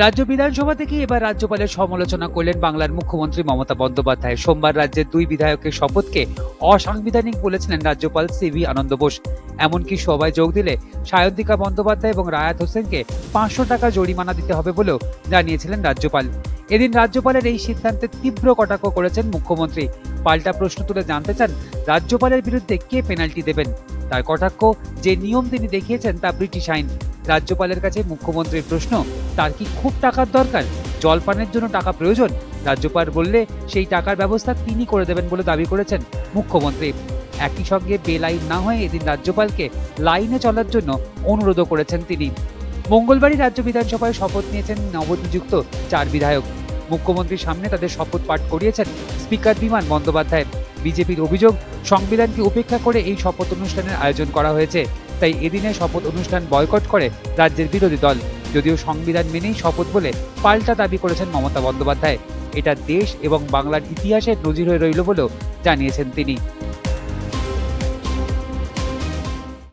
রাজ্য বিধানসভা থেকে এবার রাজ্যপালের সমালোচনা করলেন বাংলার মুখ্যমন্ত্রী মমতা বন্দ্যোপাধ্যায়। সোমবার রাজ্যের দুই বিধায়কের শপথকে অসাংবিধানিক বলেছিলেন রাজ্যপাল সিভি আনন্দ বোস। এমনকি সভায় যোগ দিলে সায়ন্তিকা বন্দ্যোপাধ্যায় এবং রায়াত হোসেনকে পাঁচশো টাকা জরিমানা দিতে হবে বলেও জানিয়েছিলেন রাজ্যপাল। এদিন রাজ্যপালের এই সিদ্ধান্তে তীব্র কটাক্ষ করেছেন মুখ্যমন্ত্রী। পাল্টা প্রশ্ন তুলে জানতে চান, রাজ্যপালের বিরুদ্ধে কে পেনাল্টি দেবেন? তার কটাক্ষ, যে নিয়ম তিনি দেখিয়েছেন তা ব্রিটিশ আইন। রাজ্যপালের কাছে মুখ্যমন্ত্রীর প্রশ্ন, তার কি খুব টাকার দরকার? জলপানের জন্য টাকা প্রয়োজন? রাজ্যপাল বললে, সেই টাকার ব্যবস্থা তিনি করে দেবেন বলে দাবি করেছেন মুখ্যমন্ত্রী। একই সঙ্গে বেলাইন না হয়ে এদিন রাজ্যপালকে লাইনে চলার জন্য অনুরোধও করেছেন তিনি। মঙ্গলবারই রাজ্য বিধানসভায় শপথ নিয়েছেন নবনিযুক্ত চার বিধায়ক। মুখ্যমন্ত্রীর সামনে তাদের শপথ পাঠ করিয়েছেন স্পিকার বিমান বন্দ্যোপাধ্যায়। বিজেপির অভিযোগ, সংবিধানকে উপেক্ষা করে এই শপথ অনুষ্ঠানের আয়োজন করা হয়েছে। তাই এদিনে শপথ অনুষ্ঠান বয়কট করে রাজ্যের বিরোধী দল। যদিও সংবিধান মেনেই শপথ বলে পাল্টা দাবি করেছেন মমতা বন্দ্যোপাধ্যায়। এটা দেশ এবং বাংলার ইতিহাসের নজির হয়ে রইল বলেও জানিয়েছেন তিনি।